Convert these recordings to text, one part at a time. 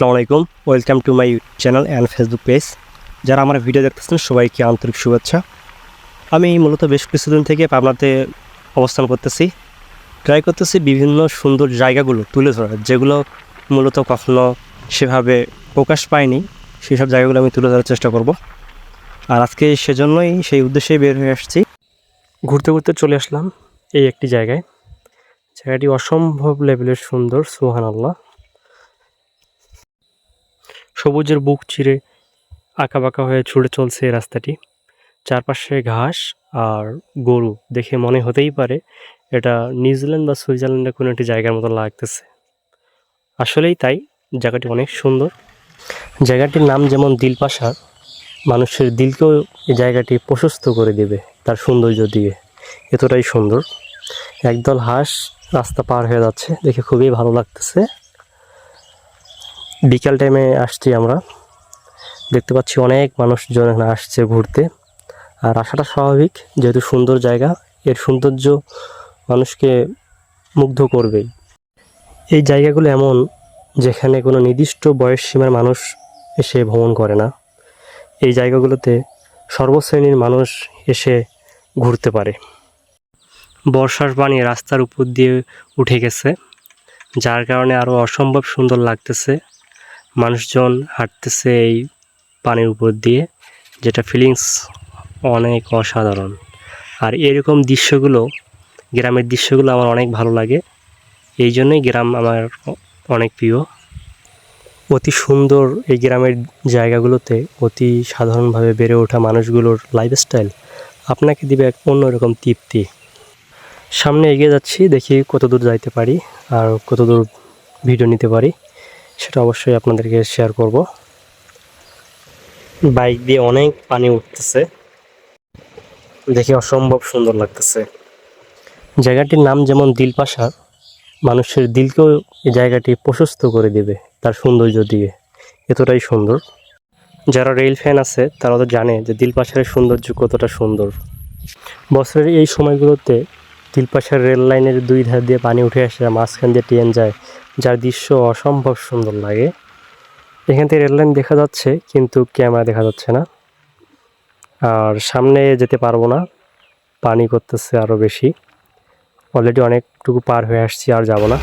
আসসালামু আলাইকুম welcome to my channel and Facebook page যারা আমার ভিডিও দেখতেছেন, সবাইকে আন্তরিক শুভেচ্ছা। আমি মূলত বেশ কিছুদিন থেকে পাবনাতে অবস্থান করতেছি। ট্রাই করতেছি বিভিন্ন সুন্দর জায়গাগুলো তুলে ধরার, যেগুলো মূলত কখনো সেভাবে প্রকাশ পায়নি। সেই সব জায়গাগুলো আমি তুলে ধরার চেষ্টা করব। আর আজকে সেজন্যই সেই উদ্দেশ্যেই বের হয়ে আসছি। ঘুরতে ঘুরতে চলে আসলাম এই একটি জায়গায়। জায়গাটি অসম্ভব লেভেলের সুন্দর সুহান আল্লাহ সবুজের বুক চিরে আঁকাবাঁকা হয়ে ছুটে চলছে এই রাস্তাটি। চারপাশে ঘাস আর গরু দেখে মনে হতেই পারে এটা নিউজিল্যান্ড বা সুইজারল্যান্ডের কোনো একটি জায়গার মতো লাগতেছে। আসলেই তাই, জায়গাটি অনেক সুন্দর। জায়গাটির নাম যেমন দিলপাশার মানুষের দিলকেও এই জায়গাটি প্রশস্ত করে দেবে তার সৌন্দর্য দিয়ে। এতটাই সুন্দর। একদল হাঁস রাস্তা পার হয়ে যাচ্ছে, দেখে খুবই ভালো লাগতেছে। বিকাল টাইমে আসছি আমরা। দেখতে পাচ্ছি অনেক মানুষজন এখানে আসছে ঘুরতে। আর আসাটা স্বাভাবিক, যেহেতু সুন্দর জায়গা, এর সৌন্দর্য মানুষকে মুগ্ধ করবেই। এই জায়গাগুলো এমন যেখানে কোনো নির্দিষ্ট বয়স সীমার মানুষ এসে ভ্রমণ করে না। এই জায়গাগুলোতে সর্বশ্রেণীর মানুষ এসে ঘুরতে পারে। বর্ষার পানি রাস্তার উপর দিয়ে উঠে গেছে, যার কারণে আরও অসম্ভব সুন্দর লাগতেছে। মানুষজন হাঁটতেছে এই পানির উপর দিয়ে, যেটা ফিলিংস অনেক অসাধারণ। আর এরকম দৃশ্যগুলো, গ্রামের দৃশ্যগুলো আমার অনেক ভালো লাগে। এই জন্যই গ্রাম আমার অনেক প্রিয়। অতি সুন্দর এই গ্রামের জায়গাগুলোতে অতি সাধারণভাবে বেড়ে ওঠা মানুষগুলোর লাইফস্টাইল আপনাকে দিবে এক অন্যরকম তৃপ্তি। সামনে এগিয়ে যাচ্ছি, দেখি কত দূর যাইতে পারি আর কত দূর ভিডিও নিতে পারি, সেটা অবশ্যই আপনাদেরকে শেয়ার করব। বাইক দিয়ে অনেক পানি উঠতেছে। দেখে অসম্ভব সুন্দর লাগতেছে। জায়গাটির নাম যেমন দিলপাশার মানুষের দিলকেও এই জায়গাটি প্রশস্ত করে দেবে তার সৌন্দর্য দিয়ে। এতটাই সুন্দর। যারা রেল ফ্যান আছে, তারা তো জানে যে দিলপাশারের সৌন্দর্য কতটা সুন্দর। বছরের এই সময়গুলোতে দিলপাশার রেল লাইনের দুই ধার দিয়ে পানি উঠে আসে মাঝখান দিয়ে ট্রেন যায়, যার দৃশ্য অসম্ভব সুন্দর লাগে। এখান থেকে রেললাইন দেখা যাচ্ছে, কিন্তু ক্যামেরা দেখা যাচ্ছে না। আর সামনে যেতে পারব না, পানি করতেছে আরও বেশি। অলরেডি অনেকটুকু পার হয়ে আসছি, আর যাব না।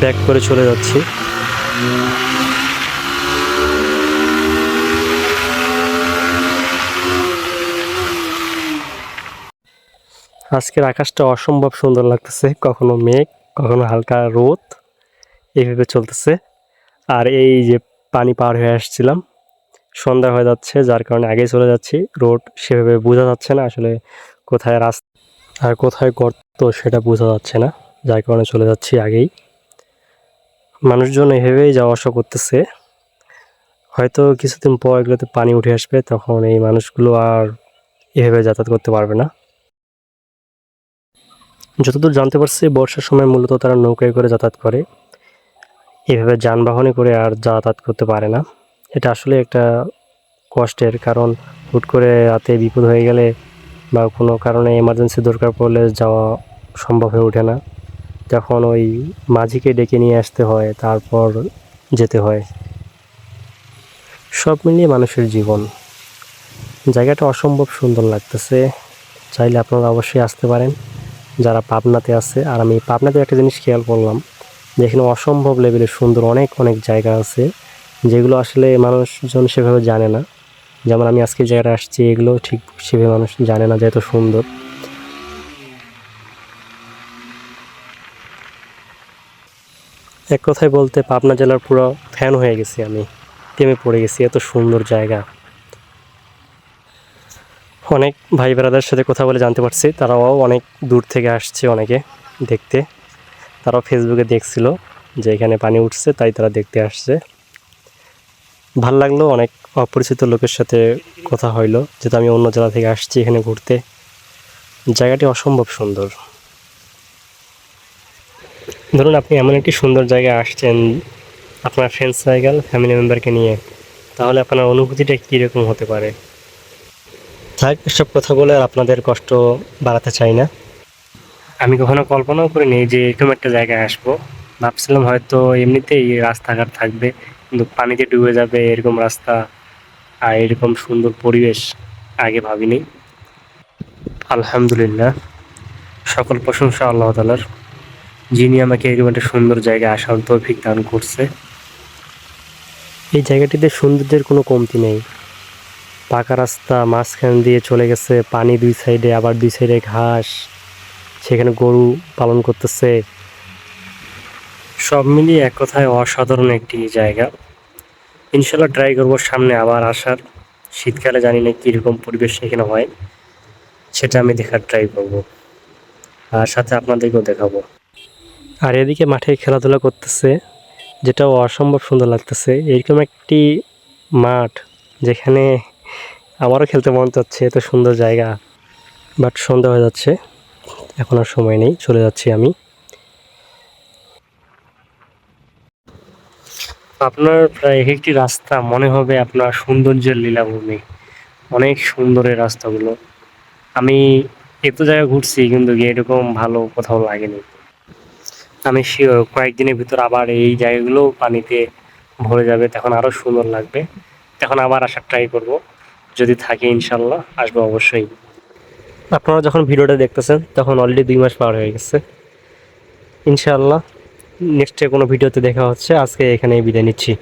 ব্যাক করে চলে যাচ্ছি। আজকের আকাশটা অসম্ভব সুন্দর লাগতেছে, কখনো মেঘ, কখনো হালকা রোদ। এইভাবে চলতেছে। আর এই যে পানি পার হয়ে আসছিলাম, সন্ধ্যা হয়ে যাচ্ছে, যার কারণে আগেই চলে যাচ্ছি। রোড সেভাবে বোঝা যাচ্ছে না আসলে কোথায় রাস্তা আর কোথায় গর্ত সেটা বোঝা যাচ্ছে না, যার কারণে চলে যাচ্ছি আগেই। মানুষজন এভাবেই যাওয়া আসা করতেছে। হয়তো কিছুদিন পর এগুলোতে পানি উঠে আসবে, তখন এই মানুষগুলো আর এভাবে যাতায়াত করতে পারবে না। যতদূর জানতে পারছি, বর্ষার সময় মূলত তারা নৌকায় করে যাতায়াত করে। এভাবে যানবাহনে করে আর যাতায়াত করতে পারে না। এটা আসলে একটা কষ্টের কারণ। হুট করে রাতে বিপদ হয়ে গেলে বা কোনো কারণে এমার্জেন্সি দরকার পড়লে যাওয়া সম্ভব হয়ে ওঠে না। তখন ওই মাঝিকে ডেকে নিয়ে আসতে হয়, তারপর যেতে হয়। সব মিলিয়ে মানুষের জীবন। জায়গাটা অসম্ভব সুন্দর লাগতেছে। চাইলে আপনারা অবশ্যই আসতে পারেন। যারা পাবনাতে আছে, আর আমি পাবনাতে একটা জিনিস খেয়াল করলাম। যে এখানে অসম্ভব লেভেলের সুন্দর অনেক অনেক জায়গা আছে, যেগুলো আসলে মানুষজন সেভাবে জানে না। যেমন আমি আজকে জায়গাটা আসছি, এগুলো ঠিক সেভাবে মানুষ জানে না যে এত সুন্দর। এক কথায় বলতে পাবনা জেলার পুরো ফ্যান হয়ে গেছি আমি প্রেমে পড়ে গেছি, এত সুন্দর জায়গা। অনেক ভাই ব্রাদার সাথে কথা বলে জানতে পারছি, তারাও অনেক দূর থেকে আসছে অনেকে দেখতে। তারাও ফেসবুকে দেখছিল যে এখানে পানি উঠছে, তাই তারা দেখতে আসছে। ভালো লাগল, অনেক অপরিচিত লোকের সাথে কথা হইল, যেহেতু আমি অন্য জেলা থেকে আসছি এখানে ঘুরতে। জায়গাটি অসম্ভব সুন্দর। ধরুন আপনি এমন একটি সুন্দর জায়গায় আসছেন, আপনার ফ্রেন্ড সার্কেল ফ্যামিলি মেম্বারকে নিয়ে, তাহলে আপনার অনুভূতিটা কীরকম হতে পারে? থাক, এসব কথা বলে আপনাদের কষ্ট বাড়াতে চাই না। আমি কখনো কল্পনাও করিনি যে এরকম একটা জায়গায় আসব। ভাবছিলাম হয়তো এমনিতেই রাস্তাঘাট থাকবে, কিন্তু পানিতে ডুবে যাবে এরকম রাস্তা আর এরকম সুন্দর পরিবেশ আগে ভাবিনি। আলহামদুলিল্লাহ, সকল প্রশংসা আল্লাহ তালার যিনি আমাকে এরকম একটা সুন্দর জায়গায় আসার তৌফিক দান করছে। এই জায়গাটিতে সৌন্দর্যের কোনো কমতি নেই। পাকা রাস্তা মাঝখান দিয়ে চলে গেছে, পানি দুই সাইডে, আবার দুই সাইডে ঘাস। সেখানে গরু পালন করতেছে। সব মিলিয়ে এক কথায় অসাধারণ একটি জায়গা। ইনশাল্লাহ ট্রাই করব সামনে আবার আসার। শীতকালে জানি না কীরকম পরিবেশ সেখানে হয়। সেটা আমি দেখার ট্রাই করব। আর সাথে আপনাদেরকেও দেখাবো। আর এদিকে মাঠে খেলাধুলা করতেছে, যেটাও অসম্ভব সুন্দর লাগতেছে। এরকম একটি মাঠ যেখানে আমারও খেলতে মন চাচ্ছে, এত সুন্দর জায়গা। বাট সন্ধ্যা হয়ে যাচ্ছে। এখন আর সময় নেই, চলে যাচ্ছি আমি। আপনার এক একটি রাস্তা মনে হবে আপনার সৌন্দর্যের লীলাভূমি। অনেক সুন্দর এই রাস্তাগুলো। আমি এত জায়গা ঘুরছি, কিন্তু এরকম ভালো কোথাও লাগেনি। আমি শিওর কয়েকদিনের ভিতর আবার এই জায়গাগুলো পানিতে ভরে যাবে, তখন আরও সুন্দর লাগবে। তখন আবার আসার ট্রাই করব। যদি থাকে ইনশাল্লাহ, আসব অবশ্যই। আপনারা যখন ভিডিওটা দেখতেছেন, তখন অলরেডি দুই মাস পার হয়ে গেছে। ইনশাআল্লাহ নেক্সটে কোনো ভিডিওতে দেখা হচ্ছে। আজকে এখানেই বিদায় নিচ্ছি।